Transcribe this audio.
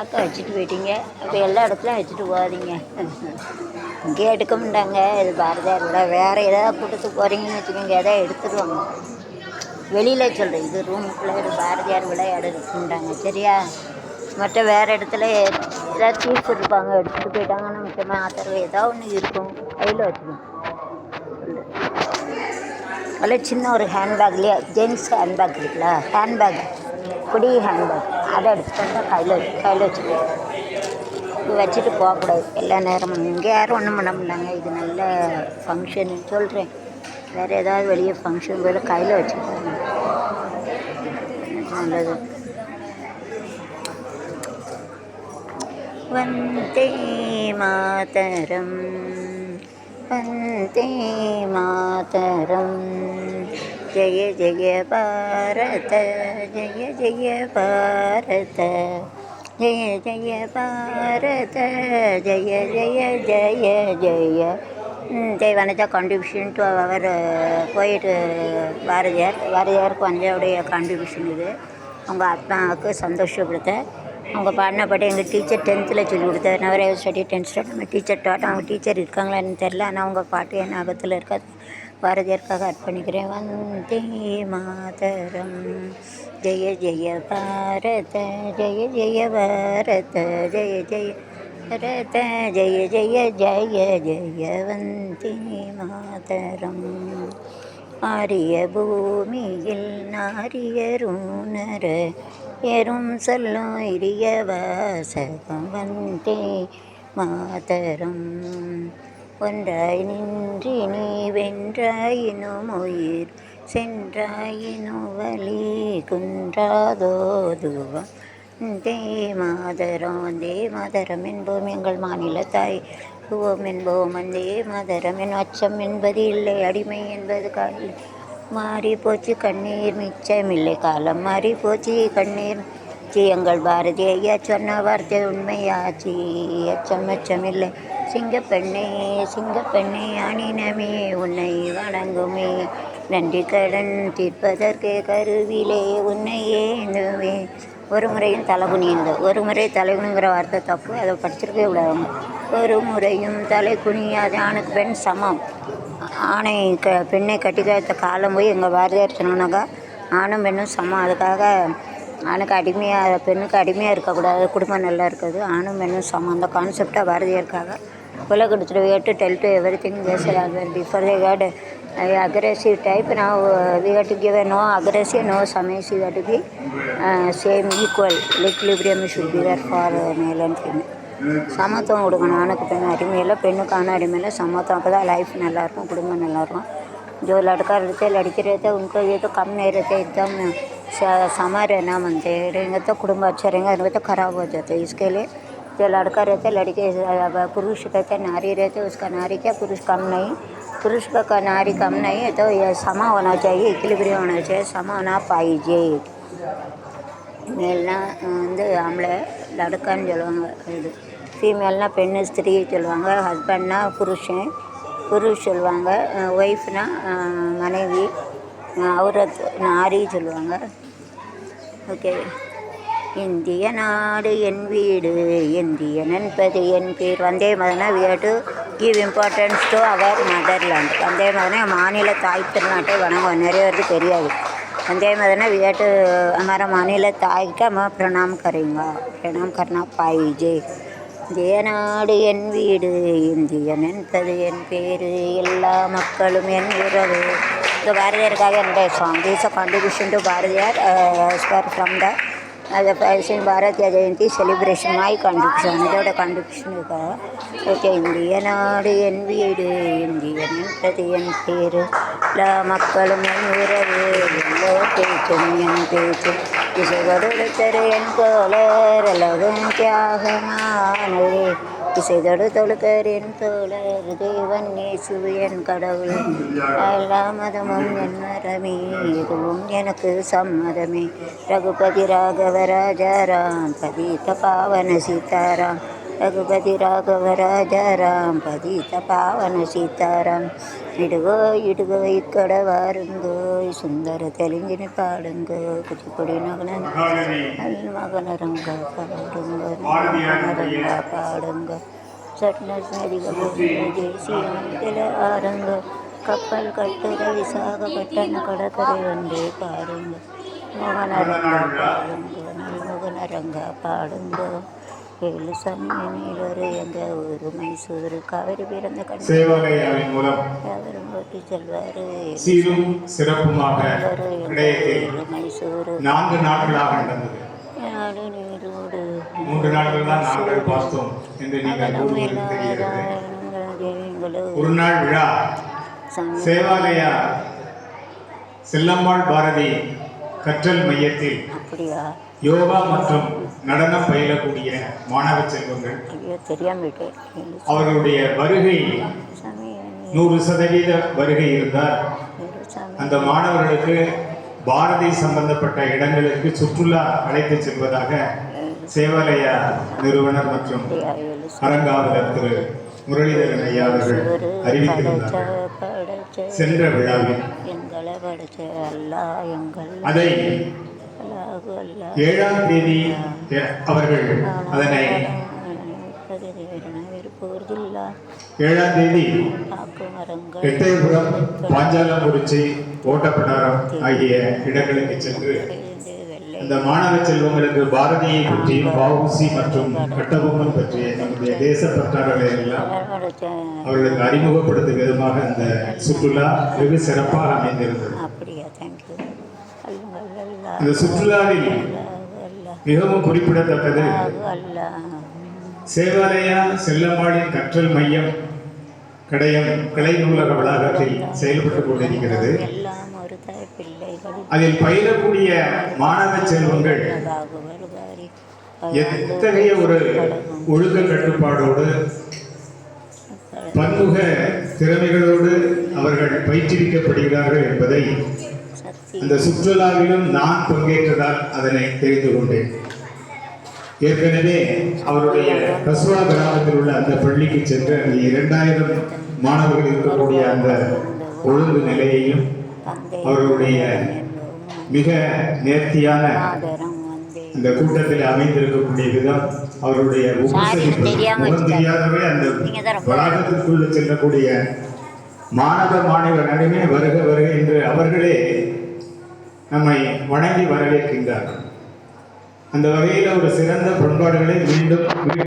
அக்கா வச்சுட்டு போயிட்டீங்க. அப்போ எல்லா இடத்துலையும் வச்சுட்டு போகாதீங்க. இங்கே எடுக்க மாட்டாங்க இது பாரதியார் விட வேறு ஏதாவது கூட்டத்துக்கு போகிறீங்கன்னு வச்சுக்கோங்க. எதாவது எடுத்துருவாங்க. வெளியில் சொல்கிறேன் இது ரூமுக்குள்ளே இது பாரதியார் விளையாடு இருக்குன்றாங்க. சரியா? மற்ற வேறு இடத்துல ஏதாவது தீர்த்து இருப்பாங்க எடுத்துகிட்டு போயிட்டாங்கன்னு மிச்சமாக ஆத்தரவு ஏதாவது ஒன்று இருக்கும். கையில் வச்சுக்கோங்க. அதில் சின்ன ஒரு ஹேண்ட்பேக்லேயே ஜென்ஸ் ஹேண்ட்பேக் இருக்குல்ல? ஹேண்ட்பேக் குடி ஹேண்ட்பேக் அதை எடுத்துகிட்டு கையில் வச்சு கையில் வச்சுக்கணும் வச்சுட்டு போகக்கூடாது. எல்லா நேரமும். இங்கே யாரும் ஒன்றும் பண்ண முடியலாங்க இது நல்ல ஃபங்க்ஷன் சொல்கிறேன் வேறு ஏதாவது வெளியே ஃபங்க்ஷன் போய் கையில் வச்சுக்கோங்க நல்லது. வந்தே மாதரம். வந்தே மாதரம். ஜெய ஜெய பாரத ஜெய ஜெய பாரத ஜெய ஜெய பாரத ஜெய ஜெய ஜெய ஜெய. they வனஜா a contribution அவர் our uh, பாரதியார். பாரதியார் பஞ்சோடைய கான்ட்ரிபியூஷன் இது. அவங்க ஆத்மாவுக்கு சந்தோஷப்படுத்த. அவங்க பாடின பாட்டு எங்கள் டீச்சர் டென்த்தில் சொல்லி கொடுத்தாரு நவரேவ் ஸ்டடி டென்த் ஸ்டார்ட் நம்ம டீச்சர் டாட் அவங்க டீச்சர் இருக்காங்களான்னு தெரில ஆனால் அவங்க பாட்டு என் ஆபத்தில் இருக்காது. பாரதியாருக்காக அர்ப்பணிக்கிறேன். வந்தே மாதரம். ஜெய ஜெய பாரத ஜெய ஜெய பாரத ஜெய ஜெய பாரத ஜெய ஜெய ஜெய ஜெய. வந்தே மாதரம். ஆரிய பூமியில் நாரியருணர எறும் சொல்லும் இரிய வாசகம். வந்தே மாதரம். ஒன்றாய் நின்று நீ வென்றாயினும் உயிர் சென்றாயினோ வழி குன்றாதோதுவம் தே மாதரம் வந்தே மாதரம் என்போம் எங்கள் மாநில தாய். ஓம் என்போம் வந்தே மாதரம். என் அச்சம் என்பது இல்லை அடிமை என்பது காலில் மாறி போச்சு. கண்ணீர் மிச்சமில்லை காலம் மாறி போச்சு. கண்ணீர் எங்கள் பாரதி ஐயா சொன்ன வார்த்தை உண்மையாச்சு. அச்சம் அச்சமில்லை சிங்கப்பெண்ணே சிங்கப்பெண்ணே அணினமே உன்னை வணங்குமே. நன்றி கடன் தீர்ப்பதற்கு கருவிலே உன்னை ஏந்துவே ஒரு முறையும் தலைகுனியுங்க ஒரு முறை தலைகுனிங்கிற வார்த்தை தப்பு அதை படிச்சிருக்கவே விடாதுங்க ஒரு முறையும் தலை குனியாது ஆணுக்கு பெண் சமம். ஆணை க பெண்ணை கட்டிக்காத்த காலம் போய் எங்கள் பாரதியார் சொன்னாக்கா ஆணும் பெண்ணும் சமம். அதுக்காக ஆணுக்கு அடிமையாக பெண்ணுக்கு அடிமையாக இருக்கக்கூடாது குடும்பம் நல்லா இருக்குது ஆணும் பெண்ணும் சமம். அந்த கான்செப்டாக பாரதியாருக்காக உலகத்தில் வேட்டு டெல் டு எவ்ரி திங் பேசுகிறாங்க before they got uh, aggressive type now uh, we have to give a no aggressive no submissive we have to be uh, same equal equilibrium should be there for uh, male and female சமத்துவம் கொடுக்கணும் ஆணுக்கு பெண் அடிமையில் பெண்ணுக்கு ஆண் அடிமையில் சமத்துவம் அப்போ தான் life நல்லாயிருக்கும் குடும்பம் நல்லாயிருக்கும் जो लड़का रहते लड़की रहते उनको ये तो कम नहीं रहते एकदम स- समा रहना मानते हैं रहेंगे तो कुटुंब अच्छा रहेंगे नहीं तो खराब हो जाते हैं इसके लिए जो लड़का रहता लड़के अब पुरुष कहते नारी रहते उसका नारी क्या पुरुष कम नहीं पुरुष का का नारी कम नहीं है तो ये समा होना चाहिए इक्विलिब्रियम होना चाहिए समा होना पाइजे மேல்னா வந்து ஆம்பளை லடுக்கான்னு சொல்லுவாங்க இது ஃபீமேல்னா பெண்ணு ஸ்திரீ சொல்லுவாங்க ஹஸ்பண்ட்னா புருஷன் புருஷ் சொல்லுவாங்க ஒய்ஃப்னா மனைவி அவுரத் நாரி சொல்லுவாங்க ஓகே இந்திய நாடு என் வீடு இந்திய நண்பது என் பேர் வந்தே மதனா we have to give importance to our motherland வந்தே மதனா மாநில தாய் திருநாட்டை வணங்குவோம் நிறைய பேருக்கு தெரியாது वंदे मदन वी हैव टू हमारा मानिला ताई का हम प्रणाम करेंगे प्रणाम करना पाइजे இந்திய நாடு என் வீடு இந்தியன் என்பது என் பேர் எல்லா மக்களும் என் உறவு இந்த பாரதியாருக்காக என்னுடைய song is a contribution to Bharathiyar spar from the அதை பரிசன் Bharathiya Jayanthi celebration my contribution இதோட கான்ட்ரிபியூஷன் ஓகே இந்திய நாடு என் வீடு இந்தியன் என்பது என் பேர். எல்லா மக்களும் என் உறவு எல்லோ பேச்சும் என் பேச்சு. இசை இசைகொடுத்தரு என் தோழர் அழகும் தியாகமானே இசைதொடு தொழுக்கர் தோழர் தேவன் இயேசு என் கடவுள். எல்லா மதமும் என் மரமே எதுவும் எனக்கு சம்மதமே. ரகுபதி ராகவ ராஜாராம் பதித்த பாவன சீதாராம். రఘుపతి రాఘవ రాజారాం పదిత పావన సీతారాం ఇడుగో ఇడుగో ఇక్కడ వారుంగో ఈ సుందర తెలింగిని పాడుంగో కుచిపొడి నగన మగన రంగ పాడుంగ రంగ పాడుంగ சட்ன நதிகள் தேசிய மண்டல ஆரங்க கப்பல் கட்டுற விசாகப்பட்டன கடற்கரை ஒன்றே பாருங்க மோகனரங்க பாடுங்க மோகனரங்க பாடுங்க ஏழு சமயனிலொரு எங்க ஒரு மைசூர் காவிரி பிறந்த கண்ணு சேவாலயாவின் மூலம் அவரும் போட்டி செல்வாரு. சீரும் சிறப்புமாக மைசூர் நான்கு நாட்களாக நடந்தது. நாடு நீரோடு மூன்று நாட்கள் தான் நாங்கள் பார்த்தோம் என்று நீங்கள் ஒரு நாள் விழா. சேவாலயா செல்லம்மாள் பாரதி கற்றல் மையத்தில் அப்படியா? யோகா மற்றும் நடனம் பயிலக்கூடிய மாணவ செல்வங்கள். அவர்களுடைய வருகை நூறு சதவீத வருகை இருந்தால் அந்த மாணவர்களுக்கு பாரதி சம்பந்தப்பட்ட இடங்களுக்கு சுற்றுலா அழைத்து செல்வதாக சேவாலயா நிறுவனர் மற்றும் அரங்காவலர் திரு முரளிதரன் ஐயா அவர்கள் அறிவித்திருந்தார் சென்ற விழாவில் அதை ஏழாம் தேதி அவர்கள் அதனை ஏழாம் தேதி எட்டயபுரம் பாஞ்சாலங்குறிச்சி ஓட்டப்படாரம் ஆகிய இடங்களுக்கு சென்று அந்த மாணவ செல்வங்களுக்கு பாரதியை பற்றியும் வஉசி மற்றும் கட்டபொம்மன் பற்றிய நம்முடைய தேசப்பற்றாளர்களை எல்லாம் படைச்ச அவர்களுக்கு அறிமுகப்படுத்தும் விதமாக அந்த சுற்றுலா வெகு சிறப்பாக அமைந்திருந்தது. இந்த சுற்றுலாவில் மிகவும் குறிப்பிடத்தக்கது. சேவாலயா செல்லம்மாளின் கற்றல் மையம் கடையம் கலை நூலக வளாகத்தில் செயல்பட்டுக் கொண்டிருக்கிறது. அதில் பயிலக்கூடிய மாணவ செல்வங்கள் எத்தகைய ஒரு ஒழுக்க கட்டுப்பாடோடு பன்முக திறமைகளோடு அவர்கள் பயிற்றுவிக்கப்படுகிறார்கள் என்பதை அந்த சுற்றுலாவிலும் நான் பங்கேற்றதால் அதனை தெரிந்து கொண்டேன். ஏற்கனவே அவருடைய கஸ்வா கிராமத்தில் உள்ள அந்த பள்ளிக்கு சென்று அந்த இரண்டாயிரம் மாணவர்கள் இருக்கக்கூடிய அந்த ஒழுங்கு நிலையையும் அவர்களுடைய மிக நேர்த்தியான அந்த கூட்டத்தில் அமைந்திருக்கக்கூடிய விதம் அவருடைய முகம் தெரியாதவே அந்த வளாகத்திற்குள்ள செல்லக்கூடிய மாணவ மாணவர் நடுவே வருக வருக என்று அவர்களே நம்மை வணங்கி வரவேற்கின்றார் அந்த வகையில் ஒரு சிறந்த பண்பாடுகளை மீண்டும்